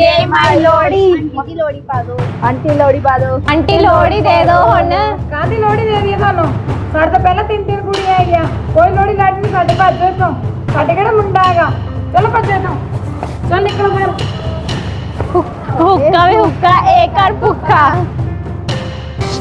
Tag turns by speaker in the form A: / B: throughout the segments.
A: ਦੇ ਮਾਈ ਲੋੜੀ
B: ਆਂਟੀ ਲੋੜੀ ਪਾ ਦੋ।
A: ਆਂਟੀ ਲੋੜੀ ਪਾ ਦੋ। ਆਂਟੀ ਲੋੜੀ ਦੇ ਦੋ ਹੁਣ।
C: ਕਾਹਦੀ ਲੋੜੀ ਦੇ ਦਈਏ ਤੁਹਾਨੂੰ? ਸਾਡੇ ਤਾਂ ਪਹਿਲਾਂ ਤਿੰਨ ਤਿੰਨ ਕੁੜੀਆਂ ਹੈਗੀਆਂ। ਕੋਈ ਲੋੜੀ ਲੱਡ ਨਹੀਂ ਸਾਡੇ ਭੱਜੋ ਇੱਥੋਂ ਸਾਡੇ ਕਿਹੜਾ ਮੁੰਡਾ ਹੈਗਾ? ਚਲੋ ਭੱਜੋ ਇੱਥੋਂ ਚੱਲ ਨਿਕਲੋ ਫਿਰ।
A: ਹੁੱਕਾ ਵੀ ਹੁੱਕਾ ਏਕ ਕਰ ਭੁੱਖਾ।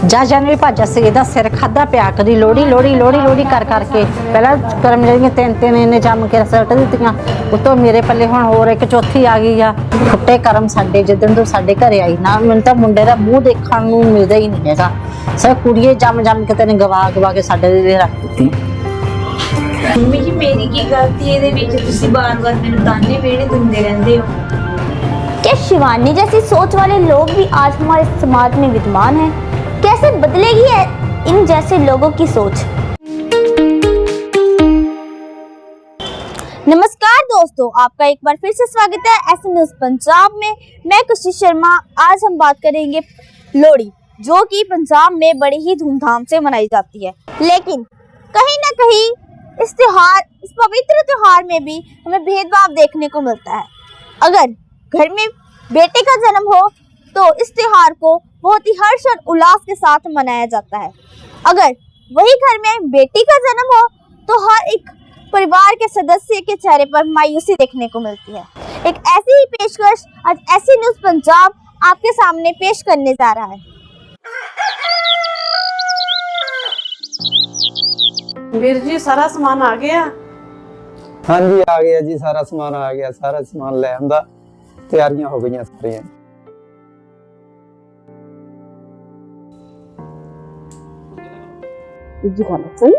D: ਜਾ ਜਾਨ ਵੀ ਭੱਜ ਸੀ ਇਹਦਾ ਸਿਰ ਖਾਦਾ ਪਿਆ ਕਦੀ ਲੋੜੀ ਲੋੜੀ ਲੋੜੀ ਲੋੜੀ ਕਰ ਕਰਕੇ ਪਹਿਲਾਂ ਕਰਮ ਜਿਹੜੀਆਂ ਤਿੰਨ ਤਿੰਨ ਇਹਨੇ ਜੰਮ ਕੇ ਸੱਟ ਦਿੱਤੀਆਂ ਉਤੋਂ ਮੇਰੇ ਪੱਲੇ ਹੁਣ ਹੋਰ ਇੱਕ ਚੌਥੀ ਆ ਗਈ ਆ ਫੁੱਟੇ ਕਰਮ ਸਾਡੇ ਜਦੋਂ ਤੋਂ ਸਾਡੇ ਘਰੇ ਆਈ ਨਾ ਮੈਨੂੰ ਤਾਂ ਮੁੰਡੇ ਦਾ ਮੂੰਹ ਦੇਖਣ ਨੂੰ ਮਿਲਦਾ ਹੀ ਨਹੀਂ ਹੈਗਾ ਸਭ ਕੁੜੀਏ ਜੰਮ ਜੰਮ ਕੇ ਤੈਨੂੰ ਗਵਾ ਗਵਾ ਕੇ ਸਾਡੇ ਦੇ ਰੱਖ ਦਿੱਤੀ
B: ਮੰਮੀ ਜੀ ਮੇਰੀ ਕੀ ਗਲਤੀ ਹੈ ਇਹਦੇ ਵਿੱਚ ਤੁਸੀਂ ਬਾਰ-ਬਾਰ ਮੈਨੂੰ ਤਾਨੇ ਮੇੜੇ ਦਿੰਦੇ ਰਹਿੰਦੇ ਹੋ
E: क्या शिवानी जैसी सोच वाले लोग भी आज हमारे समाज में विद्यमान हैं कैसे बदलेगी है इन जैसे लोगों की सोच? नमस्कार दोस्तों, आपका एक बार फिर से स्वागत है एस न्यूज़ पंजाब में। मैं खुशी शर्मा, आज हम बात करेंगे लोहड़ी, जो कि पंजाब में बड़े ही धूमधाम से मनाई जाती है। लेकिन कहीं ना कहीं इस त्योहार, इस पवित्र त्योहार में भी हमें भेदभाव देखने को मिलता है। अगर घर में बेटे का जन्म हो तो इस त्योहार को बहुत ही हर्ष और उल्लास के साथ मनाया जाता है। अगर वही घर में बेटी का जन्म हो तो हर एक परिवार के सदस्य के चेहरे पर मायूसी देखने को मिलती है। एक ऐसी ही पेशकश आज ऐसी न्यूज़ पंजाब आपके सामने पेश करने जा रहा है।
C: वीर जी सारा सामान आ गया?
F: हाँ जी आ गया जी सारा सामान आ गया सारा सामान ले आंदा। तैयारियाँ हो गई
C: सारियाँ। ਗੱਲ ਸਹੀ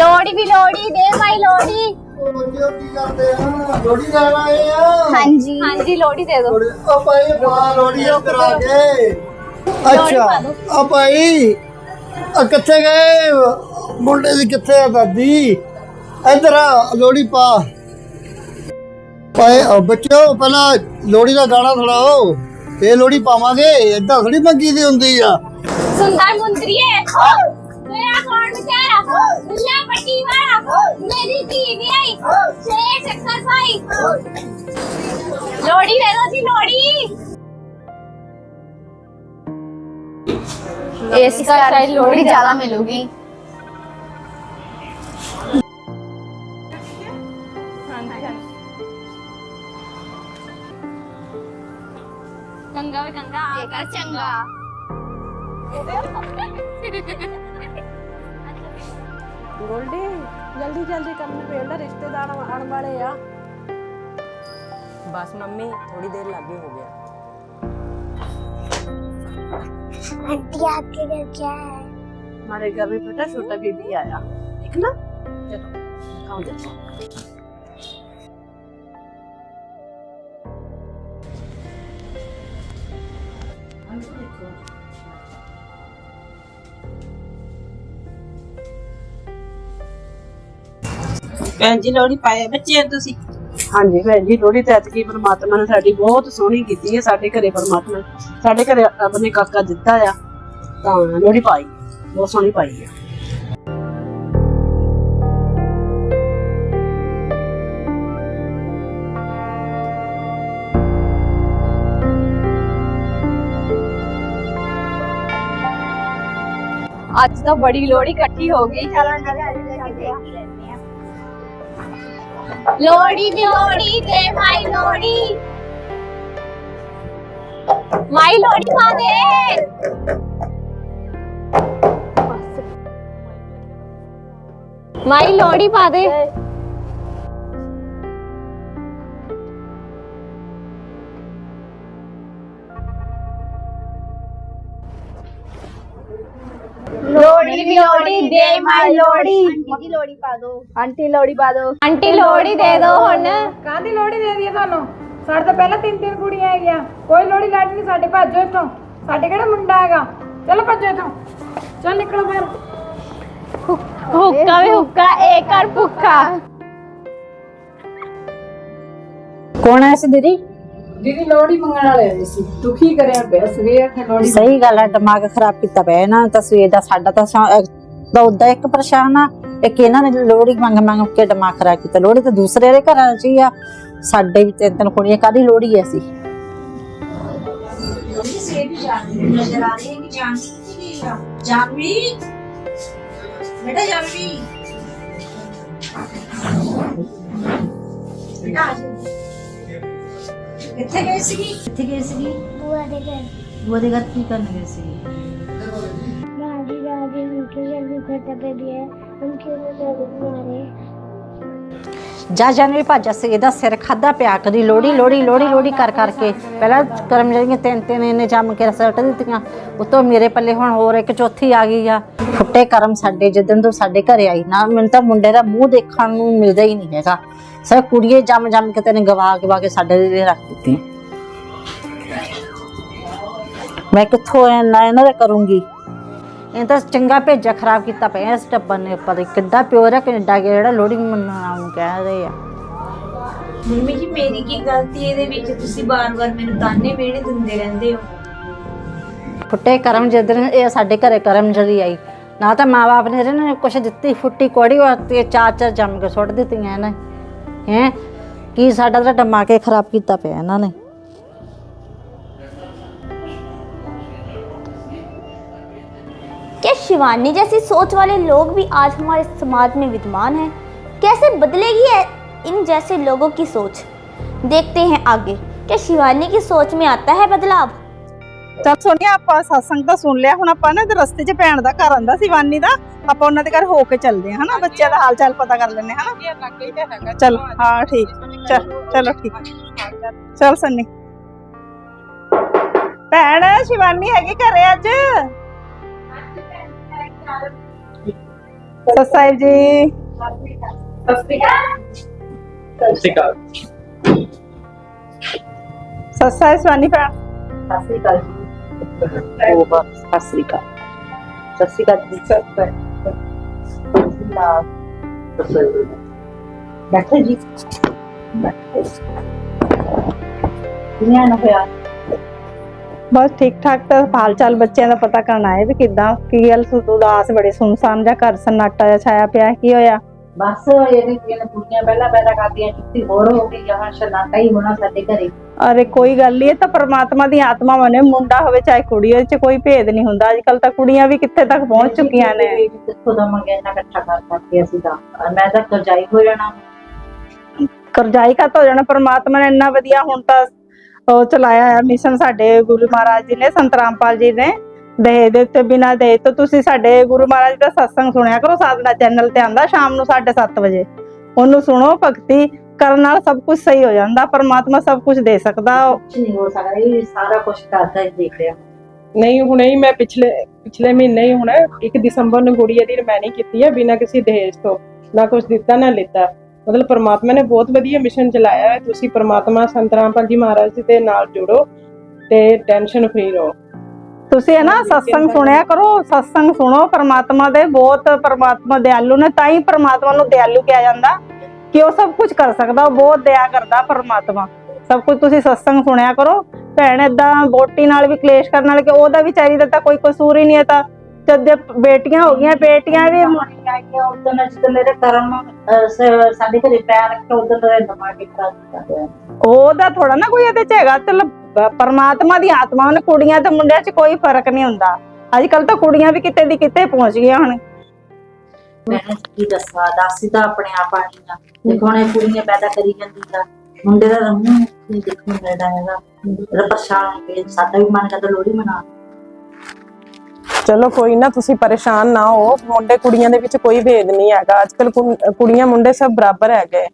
A: ਲੋੜੀ ਵੀ ਲੋੜੀ ਦੇ ਮਾਈ ਲੋੜੀ
G: ਕੀ ਕਰਦੇ ਆ? ਲੋੜੀ ਲੈਣ ਆਏ ਆ।
E: हाँ जी
A: ਹਾਂਜੀ ਲੋੜੀ ਦੇ ਦੋ
G: ਆ ਭਾਈ ਪਾ ਲੋੜੀ ਆ ਕੇ। ਅੱਛਾ ਆ ਭਾਈ ਆ ਕਿੱਥੇ ਗਏ? ਮੁੰਡੇ ਦੀ ਕਿੱਥੇ ਆ ਦਾਦੀ ਇੱਧਰ ਆ ਲੋੜੀ ਪਾ ਭਾਈ ਆ ਬੱਚੋ ਪਹਿਲਾਂ ਲੋੜੀ ਦਾ ਗਾਣਾ ਸੁਣਾਓ ਫੇਰ ਲੋੜੀ ਪਾਵਾਂਗੇ ਏਦਾਂ ਥੋੜੀ ਮੰਗੀ ਦੀ ਹੁੰਦੀ ਆ
A: ਸੁੰਦਰ ਮੁੰਦਰੀਏ ਮੇਰਾ ਕੌਣ ਵਿਚਾਰਾ ਦੁਨੀਆ ਪੱਟੀ ਵਾਲਾ ਮੇਰੀ ਧੀ ਵਿਆਹੀ ਛੇ ਚੱਕਰ ਪਾਈ ਲੋੜੀ ਦੇ ਦੋ ਜੀ ਲੋੜੀ ਇਸ का शायद लोड़ी ज्यादा मिलूगी गंगा वे गंगा आकर चंगा
C: ਗੋਲਡੀ ਜਲਦੀ ਜਲਦੀ ਕਰਨ ਵੇਲਾ ਰਿਸ਼ਤੇਦਾਰ ਆਉਣ ਵਾਲੇ ਆ
D: ਬਸ ਮੰਮੀ ਥੋੜੀ ਦੇਰ ਲੱਗੇ ਹੋ ਗਿਆ
E: आंटी आपके घर क्या है
C: हमारे घर में बेटा छोटा बेबी आया ठीक ना चलो दिखाओ जल्दी
H: ਭੈਣ ਜੀ ਲੋਹੜੀ ਪਾਏ ਬੱਚੇ ਆ ਤੁਸੀਂ
C: ਹਾਂਜੀ ਭੈਣ ਜੀ ਲੋਹੜੀ ਤੇ ਐਤਕੀ ਪਰਮਾਤਮਾ ਨੇ ਸਾਡੀ ਬਹੁਤ ਸੋਹਣੀ ਕੀਤੀ ਹੈ ਸਾਡੇ ਘਰੇ ਪਰਮਾਤਮਾ ਨੇ। ਸਾਡੇ ਘਰੇ ਆਪਣੇ ਕਾਕਾ ਦਿੱਤਾ ਆ ਤਾਂ ਲੋਹੜੀ ਪਾਈ ਬਹੁਤ ਸੋਹਣੀ ਪਾਈ ਆ
A: ਅੱਜ ਤਾਂ ਬੜੀ ਲੋੜੀ ਇਕੱਠੀ ਹੋ ਗਈ ਲੋੜੀ ਦੀ ਲੋੜੀ ਦੇ ਮਾਈ ਲੋੜੀ ਮਾਈ ਲੋੜੀ ਪਾ ਦੇ। ਮਾਈ ਲੋੜੀ ਪਾ ਦੇ। ਮਾਈ ਲੋੜੀ
B: ਆਂਟੀ ਲੋੜੀ ਪਾ ਦੋ।
A: ਆਂਟੀ ਲੋੜੀ ਪਾ ਦੋ। ਆਂਟੀ ਲੋੜੀ ਦੇ ਦੋ ਹੁਣ।
C: ਕਾਹਦੀ ਲੋਹੜੀ ਦੇ ਦਈਏ ਤੁਹਾਨੂੰ? ਸਾਡੇ ਤਾਂ ਪਹਿਲਾਂ ਤਿੰਨ ਤਿੰਨ ਕੁੜੀਆਂ ਹੈਗੀਆਂ। ਕੋਈ ਲੋਹੜੀ ਲੱਡ ਨਹੀਂ ਸਾਡੇ ਭੱਜੋ ਇੱਥੋਂ। ਸਾਡੇ ਕਿਹੜਾ ਮੁੰਡਾ ਹੈਗਾ? ਚਲੋ ਭੱਜੋ ਇੱਥੋਂ। ਚੱਲ ਨਿਕਲੋ ਫਿਰ।
A: ਹੁੱਕਾ ਵੀ ਹੁੱਕਾ ਏਕ ਕਰ ਭੁੱਖਾ।
D: ਕੌਣ ਹੈ ਸੀ ਦੀਦੀ?
C: ਦੀਦੀ ਲੋੜੀ ਮੰਗਣ ਵਾਲੇ ਆਏ ਸੀ। ਦੁਖੀ ਕਰਿਆ ਪਿਆ ਸਵੇਰ ਤੇ ਲੋੜੀ
D: ਸਹੀ ਗੱਲ ਹੈ ਦਿਮਾਗ ਖਰਾਬ ਕੀਤਾ ਪਿਆ ਨੇ ਤਾਂ ਸਵੇਰ ਦਾ ਸਾਡਾ ਤਾਂ ਤਾਂ ਉਦਾਂ ਇੱਕ ਪਰੇਸ਼ਾਨ ਆ ਇੱਕ ਇਹਨਾਂ ਨੇ ਲੋੜੀ ਮੰਗ ਮੰਗ ਕੇ ਦਿਮਾਗ ਖਰਾਬ ਕੀਤਾ। ਲੋੜੀ ਤਾਂ ਦੂਸਰੇ ਦੇ ਘਰਾਂ 'ਚ ਹੀ ਆ ਸਾਡੇ ਵੀ ਤਿੰਨ ਤਿੰਨ ਕੁੜੀਆਂ ਕਾਦੀ ਲੋੜੀ ਐ ਸੀ
B: ਆ ਕਿੱਥੇ ਗਈ ਸੀਗੀ? ਕਿੱਥੇ ਗਈ ਸੀਗੀ?
A: ਬੂਆ ਦੇ ਘਰ।
B: ਬੂਆ ਦੇ ਘਰ ਕੀ ਕਰਨ ਗਈ ਸੀਗੀ?
D: ਜਾ ਜਨਵੀ ਭਾਜਾ ਸੇ ਇਹਦਾ ਸਿਰ ਖਾਦਾ ਪਿਆ, ਕਦੀ ਲੋੜੀ ਲੋੜੀ ਲੋੜੀ ਲੋੜੀ ਕਰ ਕਰਕੇ। ਪਹਿਲਾਂ ਕਰਮ ਜਿਹੜੀਆਂ ਤਿੰਨ ਤਿੰਨ ਇਹਨੇ ਜੰਮ ਕੇ ਰਸਟ ਦਿੱਤੀਆਂ, ਉਤੋਂ ਮੇਰੇ ਪੱਲੇ ਹੁਣ ਹੋਰ ਇੱਕ ਚੌਥੀ ਆ ਗਈ ਆ। ਫੁੱਟੇ ਕਰਮ ਸਾਡੇ ਜਦੋਂ ਤੋਂ ਸਾਡੇ ਘਰੇ ਆਈ ਨਾ, ਮੈਨੂੰ ਤਾਂ ਮੁੰਡੇ ਦਾ ਮੂੰਹ ਦੇਖਣ ਨੂੰ ਮਿਲਦਾ ਹੀ ਨਹੀਂ ਹੈਗਾ। ਸਭ ਕੁੜੀਏ ਜੰਮ ਜੰਮ ਕੇ ਤੈਨੂੰ ਗਵਾ ਗਵਾ ਕੇ ਸਾਡੇ ਦੇ ਰੱਖ ਦਿੱਤੀ। ਮੈਂ ਕਿੱਥੋਂ ਇਹਨਾਂ ਦਾ ਕਰੂੰਗੀ? ਇਹ ਤਾਂ ਚੰਗਾ ਭੇਜਾ ਖਰਾਬ ਕੀਤਾ ਪਿਆ ਇਸ ਟੱਬਰ ਨੇ ਉੱਪਰ ਕਿੱਡਾ ਪਿਓਰ ਹੈ ਜਿਹੜਾ ਲੋਡਿੰਗ ਮੰਨਣਾ ਨੂੰ ਕਹਿ ਰਹੇ ਆ।
B: ਮੰਮੀ ਜੀ ਮੇਰੀ ਕੀ ਗਲਤੀ ਇਹਦੇ ਵਿੱਚ ਤੁਸੀਂ ਬਾਰ-ਬਾਰ ਮੈਨੂੰ ਤਾਨੇ ਮਿਹਣੇ ਦਿੰਦੇ ਰਹਿੰਦੇ ਹੋ।
D: ਫੁੱਟੇ ਕਰਮ ਜਦੋਂ ਇਹ ਸਾਡੇ ਘਰੇ ਕਰਮ ਜਰੀ ਆਈ। ਨਾ ਤਾਂ ਮਾਪੇ ਨੇ ਇਹਨਾਂ ਨੇ ਕੁਛ ਦਿੱਤੀ ਫੁੱਟੀ ਕੋੜੀ ਵਾਸਤੇ ਚਾਰ ਚਾਰ ਜੰਮ ਕੇ ਸੁੱਟ ਦਿੱਤੀਆਂ ਇਹਨਾਂ। ਹੈ? ਕੀ ਸਾਡਾ ਤਾਂ ਦਿਮਾਗ ਹੀ ਖਰਾਬ ਕੀਤਾ ਪਿਆ ਇਹਨਾਂ ਨੇ।
E: शिवानी जैसी सोच वाले लोग भी आज हमारे समाज में विद्यमान हैं कैसे बदलेगी है इन जैसे लोगों की सोच देखते हैं आगे क्या शिवानी की सोच में आता है बदलाव
H: ਚੱਲ ਸੋਨੀਆ ਆਪਾਂ satsang ਤਾਂ ਸੁਣ ਲਿਆ ਹੁਣ ਆਪਾਂ ਨਾ ਤੇ ਰਸਤੇ 'ਚ ਭੈਣ ਦਾ ਘਰ ਆਂਦਾ ਸੀ ਵਾਨੀ ਦਾ ਆਪਾਂ ਉਹਨਾਂ ਦੇ ਘਰ ਹੋ ਕੇ ਚੱਲਦੇ ਹਾਂ ਹਨਾ ਬੱਚਿਆਂ ਦਾ ਹਾਲ ਚਾਲ ਪਤਾ ਕਰ ਲੈਣੇ ਹਨਾ ਚਲ ਹਾਂ ਠੀਕ ਚਲ ਚਲੋ ਠੀਕ ਚਲ ਸੰਨੀ ਭੈਣ ਸ਼ਿਵਾਨੀ ਹੈਗੀ ਘਰੇ ਅੱਜ ਸਤਿ ਸਾਹਿਬ ਜੀ। ਸਤਿ ਸਾਹਿਬ ਸ਼ਿਵਾਨੀ ਭੈਣ।
D: ਸਤਿ ਸ੍ਰੀ ਅਕਾਲ ਜੀ। ਉਹ ਬਸ ਸਤਿ ਸ੍ਰੀ ਅਕਾਲ। ਸਤਿ ਸ੍ਰੀ ਅਕਾਲ ਜੀ। ਬੈਠੇ ਜੀ। ਬੈਠੇ। ਦੁਨੀਆ ਨਾ ਹੋਇਆ?
H: ਬਸ ਠੀਕ ਠਾਕ ਤਾਂ ਹਾਲ ਚਾਲ ਬੱਚਿਆਂ ਦਾ ਪਤਾ ਕਰਨ ਆਏ ਵੀ ਕਿਦਾਂ ਕੀ ਸੁ ਉਦਾਸ ਬੜੇ ਸੁਨਸਾਨ ਜਿਹਾ ਘਰ ਸਨਾਟਾ ਜਿਹਾ ਛਾਇਆ ਪਿਆ ਕੀ ਹੋਇਆ?
B: ਬਸ ਇਹਨੇ ਇਹਨੇ ਕੁੜੀਆਂ ਪਹਿਲਾਂ ਪੈਦਾ ਕਰਦੀਆਂ ਕਿੱਥੇ ਹੋਰ ਹੋ ਗਈ ਜਹਾਂ ਸ਼ਨਾਟਾ ਹੀ ਹੋਣਾ ਸਾਡੇ ਘਰੇ।
H: ਅਰੇ ਕੋਈ ਗੱਲ ਨਹੀਂ ਇਹ ਤਾਂ ਪ੍ਰਮਾਤਮਾ ਦੀ ਆਤਮਾ ਬਣੇ ਮੁੰਡਾ ਹੋਵੇ ਚਾਹੇ ਕੁੜੀ ਹੋਵੇ ਚ ਕੋਈ ਭੇਦ ਨਹੀਂ ਹੁੰਦਾ। ਅੱਜ ਕੱਲ ਤਾਂ ਕੁੜੀਆਂ ਵੀ ਕਿੱਥੇ ਤੱਕ ਪਹੁੰਚ ਚੁੱਕੀਆਂ ਨੇ।
B: ਕਿੱਥੋਂ ਦਾ ਮੰਗਿਆ ਇਹਨਾਂ ਇਕੱਠਾ ਕਰ ਕਰਕੇ ਅਸੀਂ ਤਾਂ। ਮੈਂ ਤਾਂ ਕਰਜਾਈ ਹੋ ਜਾਣਾ।
H: ਕਰਜਾਈ ਕਾ ਹੋ ਜਾਣਾ? ਪ੍ਰਮਾਤਮਾ ਨੇ ਇੰਨਾ ਵਧੀਆ ਹੁਣ ਤਾਂ ਉਹ ਚਲਾਇਆ ਹੈ ਮਿਸ਼ਨ ਸਾਡੇ ਗੁਰੂ ਮਹਾਰਾਜ ਜੀ ਨੇ ਸੰਤ ਰਾਮਪਾਲ ਜੀ ਨੇ। ਦੇ ਦੇ ਉੱਤੇ ਬਿਨਾ ਦੇ ਤੋਂ ਤੁਸੀਂ ਸਾਡੇ ਗੁਰੂ ਮਹਾਰਾਜ ਦਾ ਸਤਸੰਗ ਸੁਣਿਆ ਕਰੋ ਸਾਧਨਾ ਚੈਨਲ ਤੇ ਆਂਦਾ ਸ਼ਾਮ ਨੂੰ 7:30 ਵਜੇ। ਉਹਨੂੰ ਸੁਣੋ ਭਗਤੀ ਕਰਨ ਨਾਲ ਸਭ ਕੁਝ ਸਹੀ ਹੋ ਜਾਂਦਾ ਪਰਮਾਤਮਾ ਸਭ ਕੁਝ ਦੇ ਸਕਦਾ।
B: ਕੁਝ ਨਹੀਂ ਹੋ ਸਕਦਾ ਇਹ ਸਾਰਾ ਕੁਝ ਕਰਦਾ ਹੀ ਦੇਖ ਰਿਹਾ।
I: ਨਹੀਂ ਹੁਣੇ ਹੀ ਮੈਂ ਪਿਛਲੇ ਪਿਛਲੇ ਮਹੀਨੇ ਹੀ ਹੁਣ 1 ਦਸੰਬਰ ਨੂੰ ਗੁੜੀਆ ਦੀ ਰਮੈਨੀ ਕੀਤੀ ਹੈ ਬਿਨਾਂ ਕਿਸੇ ਦਹੇਜ ਤੋਂ। ਨਾ ਕੁਝ ਦਿੱਤਾ ਨਾ ਲਿੱਤਾ। ਮਤਲਬ ਪਰਮਾਤਮਾ ਨੇ ਬਹੁਤ ਵਧੀਆ ਮਿਸ਼ਨ ਚਲਾਇਆ ਹੈ। ਤੁਸੀਂ ਪਰਮਾਤਮਾ ਸੰਤ ਰਾਮਪਾਲ ਜੀ ਮਹਾਰਾਜ ਜੀ ਦੇ ਨਾਲ ਜੁੜੋ ਤੇ ਟੈਨਸ਼ਨ ਫ੍ਰੀ ਰਹੋ।
H: ਤੁਸੀਂ ਹੈ ਨਾ ਸਤਸੰਗ ਸੁਣਿਆ ਕਰੋ ਸਤਸੰਗ ਸੁਣੋ। ਪਰਮਾਤਮਾ ਦੇ ਬਹੁਤ ਪਰਮਾਤਮਾ ਦਿਆਲੂ ਨੇ ਤਾਂ ਹੀ ਪਰਮਾਤਮਾ ਨੂੰ ਦਿਆਲੂ ਕਿਹਾ ਜਾਂਦਾ। ਕਿ ਉਹ ਸਭ ਕੁਝ ਕਰ ਸਕਦਾ ਉਹ ਬਹੁਤ ਦਇਆ ਕਰਦਾ ਪਰਮਾਤਮਾ। ਸਭ ਕੁਝ ਤੁਸੀਂ ਸਤਸੰਗ ਸੁਣਿਆ ਕਰੋ। ਭੈਣ ਏਦਾਂ ਬੋਟੀ ਨਾਲ ਵੀ ਕਲੇਸ਼ ਕਰਨ ਨਾਲ ਕਿ ਉਹਦਾ ਵਿਚਾਰੀ ਦਾ ਤਾਂ ਕੋਈ ਕਸੂਰ ਹੀ ਨਹੀਂ ਹੈ ਤਾਂ ਜਦ ਬੇਟੀਆਂ ਹੋ ਗਈਆਂ ਬੇਟੀਆਂ ਵੀ
B: ਉਦੋਂ ਜਦੋਂ ਮੇਰੇ ਕਰਮ ਅਹ, ਸ- ਸਾਡੇ ਘਰੇ ਪੈਰ ਰੱਖਿਆ ਉਦੋਂ ਦਾ ਦਿਮਾਗ ਕੀਤਾ ਹੋਇਆ
H: ਉਹਦਾ ਥੋੜਾ ਨਾ ਕੋਈ ਇਹਦੇ ਚ ਹੈਗਾ ਚਲ ਪਰਮਾਤਮਾ ਦੀ ਆਤਮਾ ਨੇ ਕੁੜੀਆਂ ਤੇ ਮੁੰਡਿਆਂ 'ਚ ਕੋਈ ਫ਼ਰਕ ਨਹੀਂ ਹੁੰਦਾ। ਅੱਜ ਕੱਲ ਤਾਂ ਕੁੜੀਆਂ ਵੀ ਕਿਤੇ ਦੀ ਕਿਤੇ ਪਹੁੰਚ ਗਈਆਂ ਹੁਣ।
B: ਮੈਂ ਕੀ ਦੱਸਾਂ ਦੱਸੀ ਤਾਂ ਆਪਣੇ ਆਪ ਆਣੀ ਆ ਦੇਖੋ ਹੁਣ ਇਹ ਕੁੜੀਆਂ ਪੈਦਾ ਕਰੀ ਜਾਂਦੀ ਆ। ਮੁੰਡੇ ਦਾ ਮੂੰਹ ਨਹੀਂ ਦੇਖਣ ਨੂੰ ਮਿਲਦਾ ਹੈਗਾ। ਹੋ ਕੇ ਸਾਡਾ ਵੀ ਮਨ ਕਰਦਾ ਲੋਹੜੀ ਮਨਾ
I: ਚਲੋ ਕੋਈ ਨਾ ਤੁਸੀਂ ਪਰੇਸ਼ਾਨ ਨਾ ਹੋ। ਮੁੰਡੇ ਕੁੜੀਆਂ ਦੇ ਵਿੱਚ ਕੋਈ ਭੇਦ ਨਹੀਂ ਹੈਗਾ। ਅੱਜਕੱਲ ਕੁੜੀਆਂ ਮੁੰਡੇ ਸਭ ਬਰਾਬਰ ਹੈਗੇ।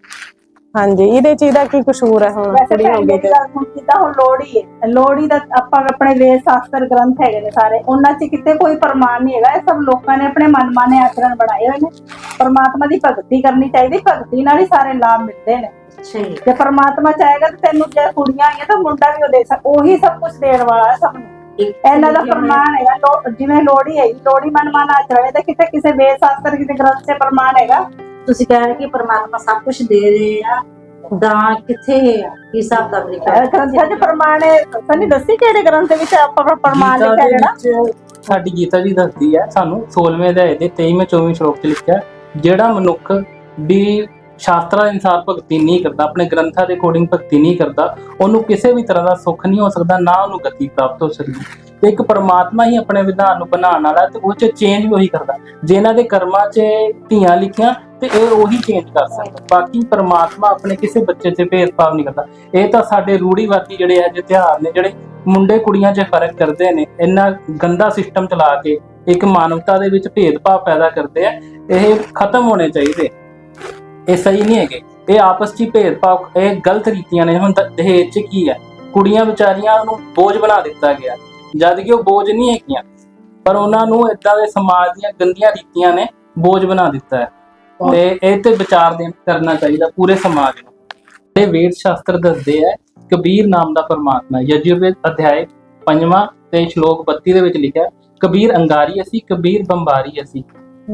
I: ਹਾਂਜੀ ਇਹਦੇ ਚ ਇਹਦਾ ਕੀ ਕਸੂਰ ਹੈ ਹੁਣ? ਕੁੜੀ ਹੋ ਗਈ ਤੇ।
H: ਜਿੱਦਾਂ ਹੁਣ ਲੋਹੜੀ ਹੈ ਲੋਹੜੀ ਦਾ ਆਪਾਂ ਆਪਣੇ ਵੇਦ ਸ਼ਾਸਤਰ ਗ੍ਰੰਥ ਹੈਗੇ ਨੇ ਸਾਰੇ। ਉਹਨਾਂ 'ਚ ਕਿਤੇ ਕੋਈ ਪ੍ਰਮਾਣ ਨਹੀਂ ਹੈਗਾ। ਇਹ ਸਭ ਲੋਕਾਂ ਨੇ ਆਪਣੇ ਮਨਮਾਨੇ ਆਚਰਣ ਬਣਾਏ ਹੋਏ ਨੇ। ਪਰਮਾਤਮਾ ਦੀ ਭਗਤੀ ਕਰਨੀ ਚਾਹੀਦੀ। ਭਗਤੀ ਨਾਲ ਹੀ ਸਾਰੇ ਲਾਭ ਮਿਲਦੇ ਨੇ।
B: ਅੱਛਾ ਜੀ
H: ਪਰਮਾਤਮਾ ਚਾਹੇਗਾ ਤਾਂ ਤੈਨੂੰ ਜੇ ਕੁੜੀਆਂ ਆਈਆਂ ਤਾਂ ਮੁੰਡਾ ਵੀ ਉਹ ਦੇ ਸਕ ਉਹੀ ਸਭ ਕੁਝ ਦੇਣ ਵਾਲਾ ਹੈ ਸਭ ਨੂੰ। ਇਹਨਾਂ ਦਾ ਪ੍ਰਮਾਣ ਹੈਗਾ ਲੋ- ਜਿਵੇਂ ਲੋਹੜੀ ਹੈ ਲੋਹੜੀ ਮਨਮਾਨ ਆਚਰਣ ਤੇ ਕਿਤੇ ਕਿਸੇ ਵੇਦ ਸ਼ਾਸਤਰ ਕਿਸੇ ਗ੍ਰੰਥ 'ਚ ਪ੍ਰਮਾਣ ਹੈਗਾ।
B: ਤੁਸੀਂ ਕਹਿ ਰਹੇ ਕਿ ਪਰਮਾਤਮਾ ਸਭ ਕੁਝ ਦੇ ਰਹੇ ਆ ਦਾਨ ਕਿੱਥੇ ਆ ਕੀ ਹਿਸਾਬ ਦਾ ਮੇਰੇ
H: ਇਹ ਗ੍ਰੰਥਾਂ ਚ ਪ੍ਰਮਾਣ ਹੈ ਸਨੀ ਦੱਸੀ ਕਿਹੜੇ ਗ੍ਰੰਥ ਵਿੱਚ ਆਪਾਂ ਪ੍ਰਮਾਣ
J: ਗੀਤਾ
H: ਲਿਖਿਆ
J: ਦੇ
H: ਜਿਹੜਾ?
J: ਵਿੱਚ ਸਾਡੀ ਗੀਤਾ ਜੀ ਦੱਸਦੀ ਹੈ ਸਾਨੂੰ 16ਵੇਂ ਅਧਿਆਏ ਦੇ 23ਵੇਂ 24ਵੇਂ ਸ਼ਲੋਕ 'ਚ ਲਿਖਿਆ ਹੈ, ਜਿਹੜਾ ਮਨੁੱਖ ਵੀ ਸ਼ਾਸਤਰਾਂ ਦੇ ਅਨੁਸਾਰ ਭਗਤੀ ਨਹੀਂ ਕਰਦਾ, ਆਪਣੇ ਗ੍ਰੰਥਾਂ ਦੇ ਅਕੋਰਡਿੰਗ ਭਗਤੀ ਨਹੀਂ ਕਰਦਾ, ਉਹਨੂੰ ਕਿਸੇ ਵੀ ਤਰ੍ਹਾਂ ਦਾ ਸੁੱਖ ਨਹੀਂ ਹੋ ਸਕਦਾ, ਨਾ ਉਹਨੂੰ ਗਤੀ ਪ੍ਰਾਪਤ ਹੋ ਸਕਦੀ। ਤੇ ਇੱਕ ਪਰਮਾਤਮਾ ਹੀ ਆਪਣੇ ਵਿਧਾਨ ਨੂੰ ਬਣਾਉਣ ਵਾਲਾ ਤੇ ਉਹ 'ਚ ਚੇਂਜ ਵੀ ਉਹੀ ਕਰਦਾ। ਜੇ ਇਹਨਾਂ ਦੇ ਕਰਮਾਂ 'ਚ ਧੀਆਂ ਲਿਖੀਆਂ ਤੇ ਇਹ ਉਹੀ ਚੇਂਜ ਕਰ ਸਕਦਾ। ਬਾਕੀ ਪਰਮਾਤਮਾ ਆਪਣੇ ਕਿਸੇ ਬੱਚੇ 'ਚ ਭੇਦਭਾਵ ਨਹੀਂ ਕਰਦਾ। ਇਹ ਤਾਂ ਸਾਡੇ ਰੂੜੀਵਾਦੀ ਜਿਹੜੇ ਇਹ ਜਿਹੇ ਤਿਉਹਾਰ ਨੇ, ਜਿਹੜੇ ਮੁੰਡੇ ਕੁੜੀਆਂ 'ਚ ਫ਼ਰਕ ਕਰਦੇ ਨੇ, ਇੰਨਾ ਗੰਦਾ ਸਿਸਟਮ ਚਲਾ ਕੇ ਇੱਕ ਮਾਨਵਤਾ ਦੇ ਵਿੱਚ ਭੇਦਭਾਵ ਪੈਦਾ ਕਰਦੇ ਆ, ਇਹ ਖਤਮ ਹੋਣੇ ਚਾਹੀਦੇ ਇਹ ਸਹੀ ਨਹੀਂ ਹੈਗੇ। ਇਹ ਆਪਸ 'ਚ ਹੀ ਭੇਦਭਾਵ ਇਹ ਗਲਤ ਰੀਤੀਆਂ ਨੇ। ਹੁਣ ਦਹੇਜ 'ਚ ਕੀ ਹੈ? ਕੁੜੀਆਂ ਵਿਚਾਰੀਆਂ ਨੂੰ ਬੋਝ ਬਣਾ ਦਿੱਤਾ ਗਿਆ। ਜਦ ਕਿ ਉਹ ਬੋਝ ਨਹੀਂ ਹੈਗੀਆਂ ਪਰ ਉਹਨਾਂ ਨੂੰ ਇਦਾਂ ਦੇ ਸਮਾਜ ਦੀਆਂ ਗੰਦੀਆਂ ਰੀਤੀਆਂ ਨੇ ਬੋਝ ਬਣਾ ਦਿੱਤਾ ਹੈ। ਤੇ ਇਹ ਤੇ ਵਿਚਾਰ ਦੇ ਕਰਨਾ ਚਾਹੀਦਾ ਪੂਰੇ ਸਮਾਜ ਨੂੰ। ਇਹ ਵੇਦ ਸ਼ਾਸਤਰ ਦੱਸਦੇ ਹੈ ਕਬੀਰ ਨਾਮ ਦਾ ਪਰਮਾਤਮਾ ਯਜੁਰਵੇਦ ਅਧਿਆਇ ਪੰਜਵਾਂ ਤੇ ਸ਼ਲੋਕ 32 ਦੇ ਵਿੱਚ ਲਿਖਿਆ ਕਬੀਰ ਅੰਗਾਰੀ ਅਸੀਂ ਕਬੀਰ ਬੰਬਾਰੀ ਅਸੀਂ।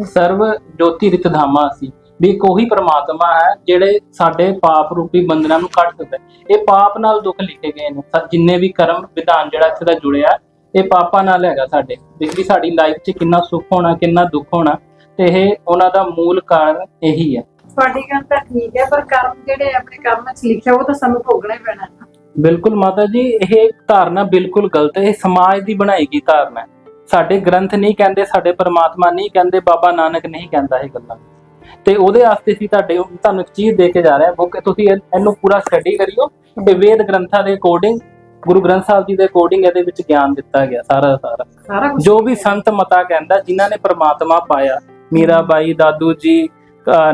J: ਸਰਵ ਜੋਤੀ ਰਿਤ ਧਾਮਾ ਅਸੀਂ। ਵੀ ਕੋਈ ਪਰਮਾਤਮਾ ਹੈ ਜਿਹੜੇ ਸਾਡੇ ਪਾਪ ਰੂਪੀ ਬੰਧਨਾਂ ਨੂੰ ਸਕਦਾ ਹੈ। ਇਹ ਪਾਪ ਨਾਲ ਦੁੱਖ ਲਿਖੇ ਗਏ ਨੇ। ਜਿੰਨੇ ਵੀ ਕਰਮ ਵਿਧਾਨ ਜਿਹੜਾ ਇੱਥੇ ਦਾ ਜੁੜਿਆ ਇਹ ਪਾਪਾਂ ਨਾਲ ਹੈਗਾ ਸਾਡੇ। ਵੀ ਸਾਡੀ ਲਾਈਫ 'ਚ ਕਿੰਨਾ ਸੁੱਖ ਹੋਣਾ ਕਿੰਨਾ ਦੁੱਖ ਹੋਣਾ ਤੇ ਇਹ ਉਹਨਾਂ ਦਾ ਮੂਲ ਕਾਰਨ ਇਹੀ ਹੈ।
I: ਤੁਹਾਡੀ ਗੱਲ ਤਾਂ ਠੀਕ ਹੈ ਪਰ ਕਰਮ ਜਿਹੜੇ ਆਪਣੇ ਕਰਮਾਂ 'ਚ ਲਿਖਿਆ ਉਹ ਤਾਂ ਸਾਨੂੰ ਭੋਗਣਾ ਹੀ ਪੈਣਾ। ਹੈ।
J: ਬਿਲਕੁਲ ਮਾਤਾ ਜੀ ਇਹ ਧਾਰਨਾ ਬਿਲਕੁਲ ਗਲਤ ਹੈ। ਇਹ ਸਮਾਜ ਦੀ ਬਣਾਈ ਗਈ ਧਾਰਨਾ ਹੈ। ਸਾਡੇ ਗ੍ਰੰਥ ਨਹੀਂ ਕਹਿੰਦੇ ਸਾਡੇ ਪਰਮਾਤਮਾ ਨਹੀਂ ਕਹਿੰਦੇ ਬਾਬਾ ਨਾਨਕ ਨਹੀਂ ਕਹਿੰਦਾ ਇਹ ਗੱਲਾਂ। ਤੇ ਉਹਦੇ ਵਾਸਤੇ ਸੀ ਤੁਹਾਡੇ ਤੁਹਾਨੂੰ ਇੱਕ ਚੀਜ਼ ਦੇ ਕੇ ਜਾ ਰਿਹਾ ਬੁੱਕ। ਤੁਸੀਂ ਇਹ- ਇਹਨੂੰ ਪੂਰਾ ਸਟੱਡੀ ਕਰਿਓ ਤੇ ਵੇਦ ਗ੍ਰੰਥਾਂ ਦੇ ਅਕੋਰਡਿੰਗ ਗੁਰੂ ਗ੍ਰੰਥ ਸਾਹਿਬ ਜੀ ਦੇ ਅਕੋਰਡਿੰਗ ਇਹਦੇ ਵਿੱਚ ਗਿਆਨ ਦਿੱਤਾ ਗਿਆ ਸਾਰਾ ਸਾਰਾ। ਜੋ ਵੀ ਸੰਤ ਮਤਾ ਕਹਿੰਦਾ ਜਿਨ੍ਹਾਂ ਨੇ ਪ੍ਰਮਾਤਮਾ ਪਾਇਆ ਮੀਰਾ ਬਾਈ ਦਾਦੂ ਜੀ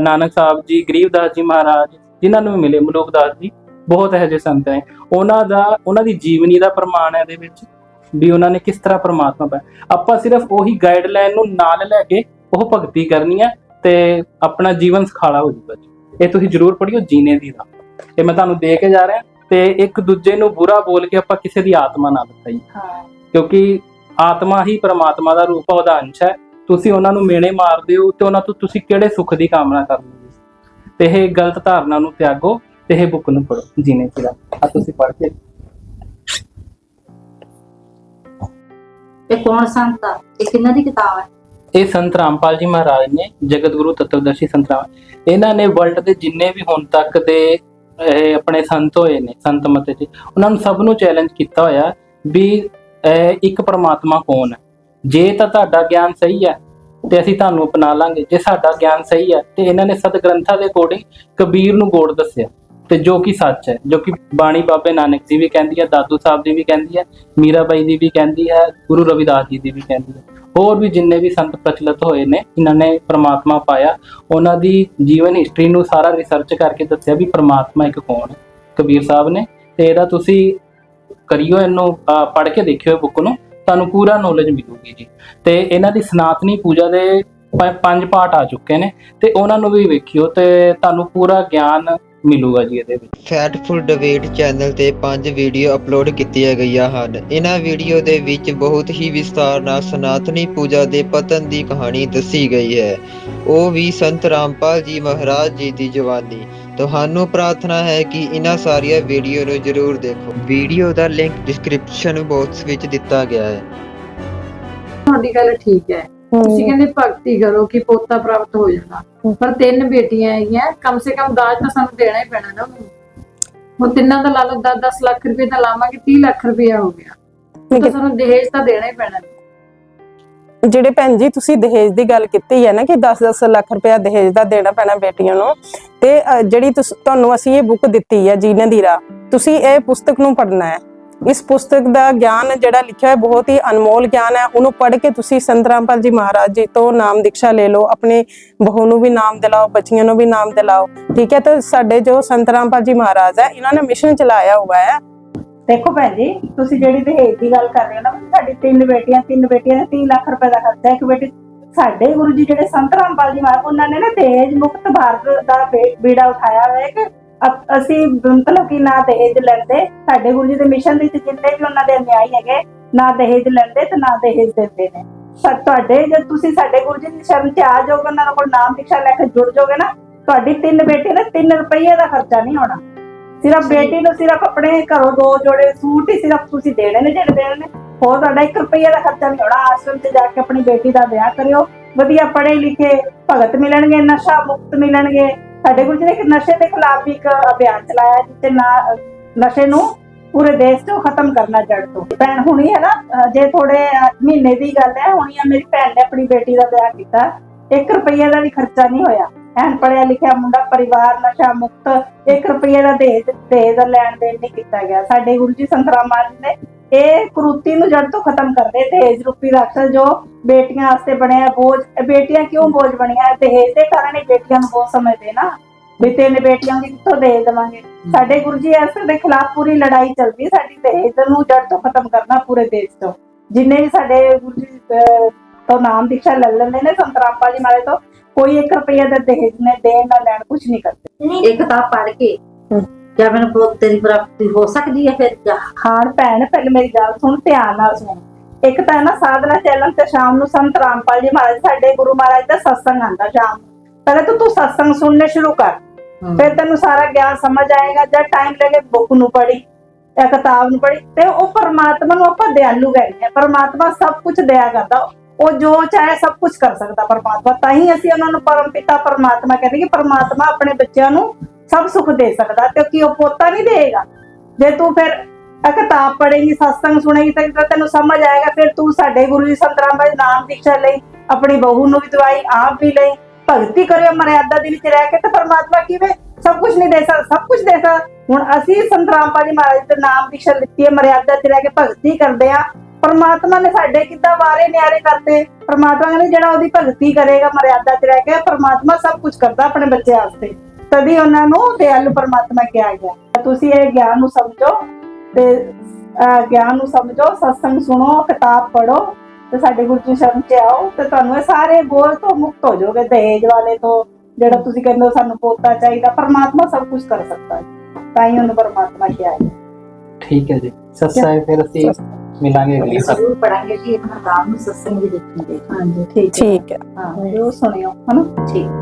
J: ਨਾਨਕ ਸਾਹਿਬ ਜੀ ਗਰੀਬਦਾਸ ਜੀ ਮਹਾਰਾਜ ਜਿਨ੍ਹਾਂ ਨੂੰ ਮਿਲੇ ਮਲੋਕਦਾਸ ਜੀ ਬਹੁਤ ਇਹੋ ਜਿਹੇ ਸੰਤ ਨੇ ਉਹਨਾਂ ਦਾ ਉਹਨਾਂ ਦੀ ਜੀਵਨੀ ਦਾ ਪ੍ਰਮਾਣ ਹੈ ਇਹਦੇ ਵਿੱਚ ਵੀ ਉਹਨਾਂ ਨੇ ਕਿਸ ਤਰ੍ਹਾਂ ਪ੍ਰਮਾਤਮਾ ਪਾਇਆ। ਆਪਾਂ ਸਿਰਫ ਉਹੀ ਗਾਈਡਲਾਈਨ ਨੂੰ ਨਾਲ ਲੈ ਕੇ ਉਹ ਭਗਤੀ ਕਰਨੀ ਹੈ ਤੇ ਆਪਣਾ ਜੀਵਨ ਸਖਾਲਾ ਹੋ ਜਾਊਗਾ ਜੀ। ਇਹ ਤੁਸੀਂ ਜ਼ਰੂਰ ਪੜ੍ਹਿਓ ਜੀਨੇ ਦੀ ਦਾ ਇਹ ਮੈਂ ਤੁਹਾਨੂੰ ਦੇ ਕੇ ਜਾ ਰਿਹਾ ਤੇ ਇੱਕ ਦੂਜੇ ਨੂੰ ਬੁਰਾ ਬੋਲ ਕੇ ਆਪਾਂ ਕਿਸੇ ਦੀ ਆਤਮਾ ਨਾ ਬਤਾਈ ਕਿਉਂਕਿ ਆਤਮਾ ਹੀ ਪ੍ਰਮਾਤਮਾ ਦਾ ਰੂਪ ਆ ਉਹਦਾ ਅੰਸ਼ ਹੈ। ਤੁਸੀਂ ਉਹਨਾਂ ਨੂੰ ਮੇਣੇ ਮਾਰਦੇ ਹੋ ਤੇ ਉਹਨਾਂ ਤੋਂ ਤੁਸੀਂ ਕਿਹੜੇ ਸੁੱਖ ਦੀ ਕਾਮਨਾ ਕਰਦੇ ਹੋ? ਤੇ ਇਹ ਗਲਤ ਧਾਰਨਾ ਨੂੰ ਤਿਆਗੋ ਤੇ ਇਹ ਬੁੱਕ ਨੂੰ ਪੜੋ ਜੀਨੇ ਦੀ ਦਾ ਆ ਤੁਸੀਂ ਪੜ੍ਹ ਕੇ।
B: ਇਹ ਕੌਣ ਸੰਤ ਆ? ਇਹ ਕਿੰਨਾ ਦੀ ਕਿਤਾਬ ਹੈ?
J: ਇਹ ਸੰਤ ਰਾਮਪਾਲ ਜੀ ਮਹਾਰਾਜ ਨੇ, ਜਗਤ ਗੁਰੂ ਤਤਵਦਰਸ਼ੀ ਸੰਤ ਰਾਮ, ਇਹਨਾਂ ਨੇ ਵਰਲਡ ਦੇ ਜਿੰਨੇ ਵੀ ਹੁਣ ਤੱਕ ਦੇ ਆਪਣੇ ਸੰਤ ਹੋਏ ਨੇ, ਸੰਤ ਮਤੇ ਜੀ ਉਹਨਾਂ ਨੂੰ ਸਭ ਨੂੰ ਚੈਲੰਜ ਕੀਤਾ ਹੋਇਆ ਵੀ ਇੱਕ ਪਰਮਾਤਮਾ ਕੌਣ ਹੈ? ਜੇ ਤਾਂ ਤੁਹਾਡਾ ਗਿਆਨ ਸਹੀ ਹੈ, ਤੇ ਅਸੀਂ ਤੁਹਾਨੂੰ ਅਪਣਾ ਲਾਂਗੇ। ਜੇ ਸਾਡਾ ਗਿਆਨ ਸਹੀ ਹੈ, ਤੇ ਇਹਨਾਂ ਨੇ ਸਤ ਗ੍ਰੰਥਾਂ ਦੇ ਅਕੋਰਡਿੰਗ ਕਬੀਰ ਨੂੰ ਗੋੜ ਦੱਸਿਆ। ਤੇ ਜੋ ਕਿ ਸੱਚ ਹੈ, ਜੋ ਕਿ ਬਾਣੀ ਬਾਬੇ ਨਾਨਕ ਜੀ ਵੀ ਕਹਿੰਦੀ ਹੈ, ਦਾਦੂ ਸਾਹਿਬ ਦੀ ਵੀ ਕਹਿੰਦੀ ਹੈ, ਮੀਰਾਬਾਈ ਦੀ ਵੀ ਕਹਿੰਦੀ ਹੈ, ਗੁਰੂ ਰਵਿਦਾਸ ਜੀ ਦੀ ਵੀ ਕਹਿੰਦੀ ਹੈ। ਹੋਰ ਵੀ ਜਿੰਨੇ ਵੀ ਸੰਤ ਪ੍ਰਚਲਿਤ ਹੋਏ ਨੇ ਇਹਨਾਂ ਨੇ ਪ੍ਰਮਾਤਮਾ ਪਾਇਆ, ਉਹਨਾਂ ਦੀ ਜੀਵਨ ਹਿਸਟਰੀ ਨੂੰ ਸਾਰਾ ਰਿਸਰਚ ਕਰਕੇ ਦੱਸਿਆ ਵੀ ਪ੍ਰਮਾਤਮਾ ਇੱਕ ਕੌਣ ਹੈ। ਕਬੀਰ ਸਾਹਿਬ ਨੇ ਤੇ ਇਹਦਾ ਤੁਸੀਂ ਕਰਿਓ ਇਹਨੂੰ ਪੜ੍ਹ ਕੇ ਦੇਖਿਓ ਬੁੱਕ ਨੂੰ, ਤੁਹਾਨੂੰ ਪੂਰਾ ਨੌਲੇਜ ਮਿਲੂਗੀ ਜੀ। ਤੇ ਇਹਨਾਂ ਦੀ ਸਨਾਤਨੀ ਪੂਜਾ ਦੇ ਪੰਜ ਪਾਠ ਆ ਚੁੱਕੇ ਨੇ ਤੇ ਉਹਨਾਂ ਨੂੰ ਵੀ ਵੇਖਿਓ ਤੇ ਤੁਹਾਨੂੰ ਪੂਰਾ ਗਿਆਨ ਮਿਲੂਗਾ ਜੀ ਇਹਦੇ ਵਿੱਚ।
K: ਫੈਟਫੁਲ ਡਿਬੇਟ ਚੈਨਲ ਤੇ ਪੰਜ ਵੀਡੀਓ ਅਪਲੋਡ ਕੀਤੀਆਂ ਗਈਆਂ ਹਨ। ਇਹਨਾਂ ਵੀਡੀਓ ਦੇ ਵਿੱਚ ਬਹੁਤ ਹੀ ਵਿਸਤਾਰ ਨਾਲ ਸਨਾਤਨੀ ਪੂਜਾ ਦੇ ਪਤਨ ਦੀ ਕਹਾਣੀ ਦੱਸੀ ਗਈ ਹੈ। ਉਹ ਵੀ ਸੰਤ ਰਾਮਪਾਲ ਜੀ ਮਹਾਰਾਜ ਜੀ ਦੀ ਜਵਾਨੀ। ਤੁਹਾਨੂੰ ਪ੍ਰਾਰਥਨਾ ਹੈ ਕਿ ਇਹਨਾਂ ਸਾਰੀਆਂ ਵੀਡੀਓ ਨੂੰ ਜ਼ਰੂਰ ਦੇਖੋ। ਵੀਡੀਓ ਦਾ ਲਿੰਕ ਡਿਸਕ੍ਰਿਪਸ਼ਨ ਬਾਕਸ ਵਿੱਚ ਦਿੱਤਾ ਗਿਆ ਹੈ।
I: ਤੁਹਾਡੀ ਗੱਲ ਠੀਕ ਹੈ। ਤੁਸੀਂ ਕਹਿੰਦੇ ਭਗਤੀ ਕਰੋ ਕਿ ਪੋਤਾ ਪ੍ਰਾਪਤ ਹੋ ਜਾਣਾ ਪਰ ਤਿੰਨ ਬੇਟੀਆਂ ਹੈਗੀਆਂ ਕਮ ਸੇ ਕਮ ਦਾਜ ਤਾਂ ਸਾਨੂੰ ਦੇਣਾ ਹੀ ਪੈਣਾ ਨਾ। ਉਹਨੂੰ ਹੁਣ ਤਿੰਨਾਂ ਦਾ ਲਾ ਲਓ 10-10 ਲੱਖ ਰੁਪਏ ਦਾ ਲਾਵਾਂਗੇ 30 ਲੱਖ ਰੁਪਏ ਹੋ ਗਿਆ। ਤਾਂ ਸਾਨੂੰ ਦਹੇਜ ਤਾਂ ਦੇਣਾ ਹੀ ਪੈਣਾ।
H: ਜਿਹੜੇ ਭੈਣ ਜੀ ਤੁਸੀਂ ਦਹੇਜ ਦੀ ਗੱਲ ਕੀਤੀ ਹੈ ਨਾ ਕਿ 10-10 ਲੱਖ ਰੁਪਇਆ ਦਹੇਜ ਦਾ ਦੇਣਾ ਪੈਣਾ ਬੇਟੀਆਂ ਨੂੰ ਤੇ ਜਿਹੜੀ ਤੁਹਾਨੂੰ ਅਸੀਂ ਇਹ ਬੁੱਕ ਦਿੱਤੀ ਹੈ ਜੀਨੇ ਦੀ ਰਾਹ ਤੁਸੀਂ ਇਹ ਪੁਸਤਕ ਨੂੰ ਪੜ੍ਹਨਾ ਹੈ। ਇਸ ਪੁਸਤਕ ਦਾ ਗਿਆਨ ਜਿਹੜਾ ਲਿਖਿਆ ਹੈ, ਬਹੁਤ ਹੀ ਅਨਮੋਲ ਗਿਆਨ ਹੈ। ਉਹਨੂੰ ਪੜ੍ਹ ਕੇ ਤੁਸੀਂ ਸੰਤ ਰਾਮਪਾਲ ਜੀ ਮਹਾਰਾਜ ਜੀ ਤੋਂ ਨਾਮ ਦੀਕਸ਼ਾ ਲੈ ਲਓ। ਆਪਣੇ ਬਹੂ ਨੂੰ ਵੀ ਨਾਮ ਦਿਲਾਓ, ਬੱਚੀਆਂ ਨੂੰ ਵੀ ਨਾਮ ਦਿਲਾਓ। ਠੀਕ ਹੈ, ਤਾਂ ਸਾਡੇ ਜੋ ਸੰਤ ਰਾਮਪਾਲ ਜੀ ਮਹਾਰਾਜ ਹੈ, ਇਹਨਾਂ ਨੇ ਮਿਸ਼ਨ ਚਲਾਇਆ ਹੋਇਆ ਹੈ। ਦੇਖੋ ਭੈਣ ਜੀ, ਤੁਸੀਂ ਜਿਹੜੀ ਦਹੇਜ ਦੀ ਗੱਲ ਕਰ ਰਹੇ ਹੋ ਨਾ, ਸਾਡੀ ਤਿੰਨ ਬੇਟੀਆਂ ਤਿੰਨ ਬੇਟੀਆਂ ਨੇ 3 ਲੱਖ ਰੁਪਏ ਦਾ ਖਰਚਾ ਇੱਕ ਬੇਟੀ, ਸਾਡੇ ਗੁਰੂ ਜੀ ਜਿਹੜੇ ਸੰਤ ਰਾਮਪਾਲ ਜੀ ਮਹਾਰਾਜ, ਉਹਨਾਂ ਨੇ ਨਾ ਦਹੇਜ ਮੁਕਤ ਭਾਰਤ ਦਾ ਬੀੜਾ ਉਠਾਇਆ ਹੋਇਆ ਹੈ ਕਿ ਅ- ਅਸੀਂ ਮਤਲਬ ਕਿ ਨਾ ਦਹੇਜ ਲੈਂਦੇ ਸਾਡੇ ਗੁਰੂ ਜੀ ਦੇ ਮਿਸ਼ਨ ਵਿੱਚ ਜਿੰਨੇ ਵੀ ਉਹਨਾਂ ਦੇ ਅਨਿਆਈ ਹੈਗੇ ਨਾ ਦਹੇਜ ਲੈਂਦੇ ਤੇ ਨਾ ਦਹੇਜ ਦਿੰਦੇ ਨੇ। ਸਰ ਤੁਹਾਡੇ ਜਦ ਤੁਸੀਂ ਸਾਡੇ ਗੁਰੂ ਜੀ ਦੀ ਸ਼ਰਨ ਚ ਆ ਜਾਓਗੇ ਉਹਨਾਂ ਕੋਲ ਨਾਮ ਦੀਕਸ਼ਾ ਲੈ ਕੇ ਜੁੜ ਜਾਓਗੇ ਨਾ ਤੁਹਾਡੀ ਤਿੰਨ ਬੇਟੇ ਨੇ 3 ਰੁਪਏ ਦਾ ਖਰਚਾ ਨਹੀਂ ਹੋਣਾ ਸਿਰਫ ਬੇਟੀ ਨੂੰ ਸਿਰਫ ਆਪਣੇ ਘਰੋਂ ਦੋ ਜੋੜੇ ਸੂਟ ਹੀ ਸਿਰਫ ਤੁਸੀਂ ਦੇਣੇ ਨੇ ਜਿਹੜੇ ਦੇਣੇ ਨੇ। ਹੋਰ ਤੁਹਾਡਾ 1 ਰੁਪਈਆ ਦਾ ਖਰਚਾ ਨਹੀਂ ਹੋਣਾ ਆਸ਼ਰਮ 'ਚ ਜਾ ਕੇ ਆਪਣੀ ਬੇਟੀ ਦਾ ਵਿਆਹ ਕਰਿਓ। ਵਧੀਆ ਪੜ੍ਹੇ ਲਿਖੇ ਭਗਤ ਮਿਲਣਗੇ ਨਸ਼ਾ ਮੁਕਤ ਮਿਲਣਗੇ। ਸਾਡੇ ਗੁਰੂ ਜੀ ਨੇ ਇੱਕ ਨਸ਼ੇ ਦੇ ਖਿਲਾਫ ਇੱਕ ਅਭਿਆਨ ਚਲਾਇਆ ਜਿੱਤੇ ਨਾ, ਨਸ਼ੇ ਨੂੰ ਪੂਰੇ ਦੇਸ਼ ਤੋਂ ਖਤਮ ਕਰਨਾ ਜੜ ਤੋਂ। ਭੈਣ ਹੁਣੀ ਹੈ ਨਾ ਜੇ ਥੋੜੇ ਮਹੀਨੇ ਦੀ ਗੱਲ ਹੈ, ਹੁਣੀ ਆ ਮੇਰੀ ਭੈਣ ਨੇ ਆਪਣੀ ਬੇਟੀ ਦਾ ਵਿਆਹ ਕੀਤਾ। 1 ਰੁਪਈਆ ਦਾ ਵੀ ਖਰਚਾ ਨਹੀਂ ਹੋਇਆ। ਐਨ ਪੜਿਆ ਲਿਖਿਆ ਮੁੰਡਾ ਪਰਿਵਾਰ ਨਸ਼ਾ ਮੁਕਤ 1 ਰੁਪਈਆ ਦਾ ਦਹੇਜ ਦਹੇਜ ਦਾ ਲੈਣ ਦੇਣ ਨਹੀਂ ਕੀਤਾ ਗਿਆ। ਸਾਡੇ ਗੁਰੂ ਜੀ ਸੰਤਰਾਮ ਮਹਾਰਾਜ ਨੇ ਇਹ ਕੁਰੂਤੀ ਨੂੰ ਜੜ ਤੋਂ ਖਤਮ ਕਰਦੇ ਦਹੇਜ ਰੂਪੀ ਰਾਖਸ਼ ਜੋ ਬੇਟੀਆਂ ਵਾਸਤੇ ਬਣਿਆ ਬੋਝ ਇਹ ਬੇਟੀਆਂ ਕਿਉਂ ਬੋਝ ਬਣੀਆਂ? ਦਹੇਜ ਦੇ ਕਾਰਨ ਹੀ ਬੇਟੀਆਂ ਨੂੰ ਬਹੁਤ ਸਮਝਦੇ ਨਾ। ਵੀ ਤਿੰਨ ਬੇਟੀਆਂ ਦੀ ਕਿੱਥੋਂ ਦੇ ਦੇਵਾਂਗੇ? ਸਾਡੇ ਗੁਰੂ ਜੀ ਇਸ ਦੇ ਖਿਲਾਫ ਪੂਰੀ ਲੜਾਈ ਚੱਲਦੀ ਸਾਡੀ ਦਹੇਜ ਨੂੰ ਜੜ ਤੋਂ ਖਤਮ ਕਰਨਾ ਪੂਰੇ ਦੇਸ਼ ਤੋਂ। ਜਿੰਨੇ ਵੀ ਸਾਡੇ ਗੁਰੂ ਜੀ ਤੋਂ ਨਾਮ ਦੀਕਸ਼ਾ ਲੈ ਲੈਂਦੇ ਨੇ ਸੰਤਰਾਪਾ ਜੀ ਮਾਰੇ ਤੋਂ ਕੋਈ 1 ਰੁਪਈਆ ਦਾ ਦਹੇਜ ਨੇ ਦੇਣ ਨਾ ਲੈਣ ਕੁਝ ਨਹੀਂ ਕਰਦੇ।
B: ਇਹ ਕਿਤਾਬ ਪੜ੍ਹ ਕੇ ਕਿਆ ਮੈਨੂੰ ਬਹੁਤ ਤੇਰੀ ਪ੍ਰਾਪਤੀ ਹੋ ਸਕਦੀ ਹੈ ਫਿਰ ਕਿਆ
H: ਖਾਨ ਭੈਣ ਪਹਿਲੇ ਮੇਰੀ ਗੱਲ ਸੁਣ ਧਿਆਨ ਨਾਲ ਸੁਣ। ਇੱਕ ਤਾਂ ਹੈ ਨਾ ਸਾਧਨਾ ਚੱਲਣ ਤੇ ਸ਼ਾਮ ਨੂੰ ਸੰਤ ਰਾਮਪਾਲ ਜੀ ਮਹਾਰਾਜ ਸਾਡੇ ਗੁਰੂ ਮਹਾਰਾਜ ਦਾ ਸਤਸੰਗ ਆਂਦਾ ਸ਼ਾਮ ਨੂੰ। ਪਹਿਲੇ ਤਾਂ ਤੂੰ ਸਤਸੰਗ ਸੁਣਨੇ ਸ਼ੁਰੂ ਕਰ। ਫਿਰ ਤੈਨੂੰ ਸਾਰਾ ਗਿਆਨ ਸਮਝ ਆਏਗਾ ਜਦ ਟਾਈਮ ਲੱਗੇ ਬੁੱਕ ਨੂੰ ਪੜ੍ਹੀ ਜਾਂ ਕਿਤਾਬ ਨੂੰ ਪੜ੍ਹੀ। ਤੇ ਉਹ ਪਰਮਾਤਮਾ ਨੂੰ ਆਪਾਂ ਦਿਆਲੂ ਕਹਿੰਦੇ ਆ। ਪਰਮਾਤਮਾ ਸਭ ਕੁਝ ਦਿਆ ਕਰਦਾ। ਉਹ ਜੋ ਚਾਹੇ ਸਭ ਕੁਝ ਕਰ ਸਕਦਾ ਪਰਮਾਤਮਾ। ਤਾਂ ਹੀ ਅਸੀਂ ਉਹਨਾਂ ਨੂੰ ਪਰਮ ਪਿਤਾ ਪਰਮਾਤਮਾ ਕਹਿੰਦੇ ਕਿ ਪਰਮਾਤਮਾ ਆਪਣੇ ਬੱਚਿਆਂ ਨੂੰ ਸਭ ਸੁੱਖ ਦੇ ਸਕਦਾ ਕਿਉਂਕਿ ਉਹ ਪੋਤਾ ਨਹੀਂ ਦੇਗਾ ਜੇ ਤੂੰ ਫਿਰ ਇਹ ਕਿਤਾਬ ਪੜ੍ਹੇਗੀ, ਸਤਸੰਗ ਸੁਣੇਗੀ, ਤਾਂ ਤੈਨੂੰ ਸਮਝ ਆਏਗਾ, ਫਿਰ ਤੂੰ ਸਾਡੇ ਗੁਰੂ ਜੀ ਸੰਤਰਾਮ ਬਾਈ ਨਾਮ ਦੀਕਸ਼ਾ ਲਈ, ਆਪਣੀ ਬਹੂ ਨੂੰ ਵੀ ਦਵਾਈ, ਆਪ ਵੀ ਲਈ, ਭਗਤੀ ਕਰਿਓ ਮਰਿਆਦਾ ਦੇ ਵਿੱਚ ਰਹਿ ਕੇ ਤੇ ਪਰਮਾਤਮਾ ਕਿਵੇਂ ਸਭ ਕੁਝ ਨਹੀਂ ਦੇ ਸਕਦਾ, ਸਭ ਕੁਝ ਦੇ ਸਕਦਾ। ਹੁਣ ਅਸੀਂ ਸੰਤਰਾਮ ਜੀ ਮਹਾਰਾਜ ਦੇ ਨਾਮ ਦੀਕਸ਼ਾ ਲਿੱਤੀ ਹੈ, ਮਰਿਆਦਾ 'ਚ ਰਹਿ ਕੇ ਭਗਤੀ ਕਰਦੇ ਆ ਪਰਮਾਤਮਾ ਨੇ ਸਾਡੇ ਕਿੱਦਾਂ ਵਾਰੇ ਨਿਆਰੇ ਕਰਤੇ? ਪਰਮਾਤਮਾ ਨੇ ਜਿਹੜਾ ਉਹਦੀ ਭਗਤੀ ਕਰੇਗਾ, ਮਰਿਆਦਾ 'ਚ ਰਹਿ ਕੇ, ਪਰਮਾਤਮਾ ਸਭ ਕੁਝ ਕਰਦਾ ਆਪਣੇ ਬੱਚੇ ਵਾਸਤੇ। ਤਦੀ ਉਹਨਾਂ ਨੂੰ ਦਿਆਲੂ ਪਰਮਾਤਮਾ ਕਿਹਾ ਗਿਆ। ਤੁਸੀਂ ਇਹ ਗਿਆਨ ਨੂੰ ਸਮਝੋ ਤੇ ਗਿਆਨ ਨੂੰ ਸਮਝੋ ਸਤਸੰਗ ਸੁਣੋ ਕਿਤਾਬ ਪੜੋ ਤੇ ਸਾਡੇ ਗੁਰੂ ਜੀ ਸ਼ਰਨ ਚ ਆਓ ਤੇ ਤੁਹਾਨੂੰ ਇਹ ਸਾਰੇ ਬੋਝ ਤੋਂ ਮੁਕਤ ਹੋ ਜਾਓਗੇ ਦਹੇਜ ਵਾਲੇ ਤੋਂ ਜਿਹੜਾ ਤੁਸੀਂ ਕਹਿੰਦੇ ਹੋ ਸਾਨੂੰ ਪੋਤਾ ਚਾਹੀਦਾ ਪਰਮਾਤਮਾ ਸਭ ਕੁਝ ਕਰ ਸਕਦਾ ਹੈ। ਤਾਂ ਹੀ ਉਹਨੂੰ ਪਰਮਾਤਮਾ ਕਿਹਾ ਹੈ
J: ਠੀਕ ਹੈ ਜੀ। ਸੱਸਾਂ ਫਿਰ ਅਸੀਂ ਮਿਲਾਂਗੇ ਅਗਲੀ ਵਾਰ
B: ਜ਼ਰੂਰ ਪੜਾਂਗੇ ਜੀ ਇਹਨਾਂ ਨਾਮ ਨੂੰ ਸਤਸੰਗ ਵੀ ਦੇਖਾਂਗੇ
H: ਹਾਂਜੀ ਠੀਕ ਹੈ। ਠੀਕ ਹੈ
B: ਹਾਂ
H: ਜੋ ਸੁਣਿਓ ਹਨਾ?
B: ਠੀਕ।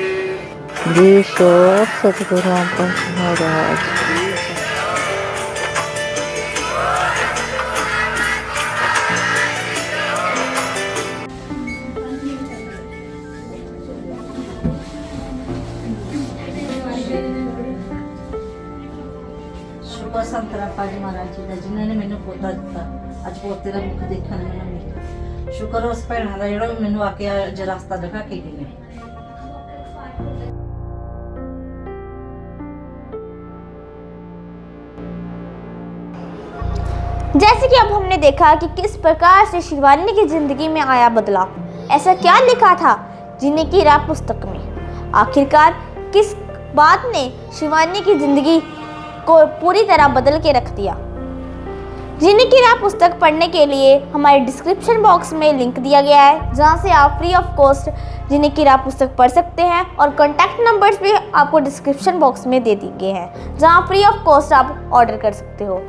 H: ਜੀ
B: ਕੋ ਸਤਿਗੁਰਾਂ ਦਾ ਮਹਾਰਾਜ। ਜੀ ਦਾ, ਜਿਨ੍ਹਾਂ ਨੇ ਮੈਨੂੰ ਪੋਤਾ ਦਿੱਤਾ। ਅੱਜ ਪੋਤੇ ਦਾ ਮੁਖ ਦੇਖਣ ਸ਼ੁਕਰ ਉਸ ਭੈਣਾਂ ਦਾ ਜਿਹੜਾ ਮੈਨੂੰ ਆ ਕੇ ਅੱਜ ਰਸਤਾ ਦਿਖਾ ਕੇ
E: ਗਈਆਂ कि अब हमने देखा कि किस प्रकार से शिवानी की ज़िंदगी में आया बदलाव। ऐसा क्या लिखा था जीने की राह पुस्तक में? आखिरकार किस बात ने शिवानी की ज़िंदगी को पूरी तरह बदल के रख दिया? जीने की राह पुस्तक पढ़ने के लिए हमारे डिस्क्रिप्शन बॉक्स में लिंक दिया गया है, जहाँ से आप फ्री ऑफ़ कॉस्ट जीने की राह पुस्तक पढ़ सकते हैं और कॉन्टैक्ट नंबर्स भी आपको डिस्क्रिप्शन बॉक्स में दे दिए गए हैं, जहाँ फ्री ऑफ़ कॉस्ट आप ऑर्डर कर सकते हो।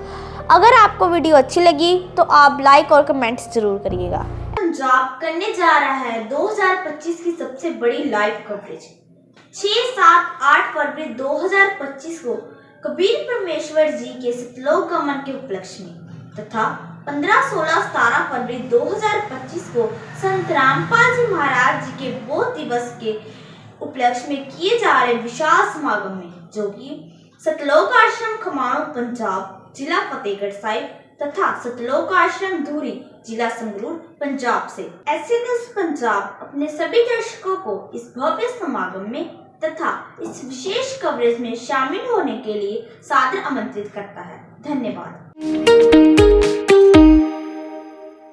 E: अगर आपको वीडियो अच्छी लगी तो आप लाइक और कमेंट्स ज़रूर करिएगा। पंजाब करने जा रहा है 2025 की सबसे बड़ी लाइव कवरेज 6, 7, 8 फरवरी 2025 को कबीर परमेश्वर जी के सतलोक गमन के उपलक्ष्य में तथा 15, 16, 17 फरवरी 2025 को संत रामपाल जी महाराज जी के बोध दिवस के उपलक्ष्य में किए जा रहे विशाल समागम में जो कि सतलोक आश्रम खमाणो पंजाब जिला फतेहगढ़ साहिब तथा सतलोक आश्रम धूरी जिला संगरूर, पंजाब से। ऐसे न्यूज़ पंजाब अपने सभी दर्शकों को इस भव्य समागम में तथा इस विशेष कवरेज में शामिल होने के लिए सादर आमंत्रित करता है। धन्यवाद।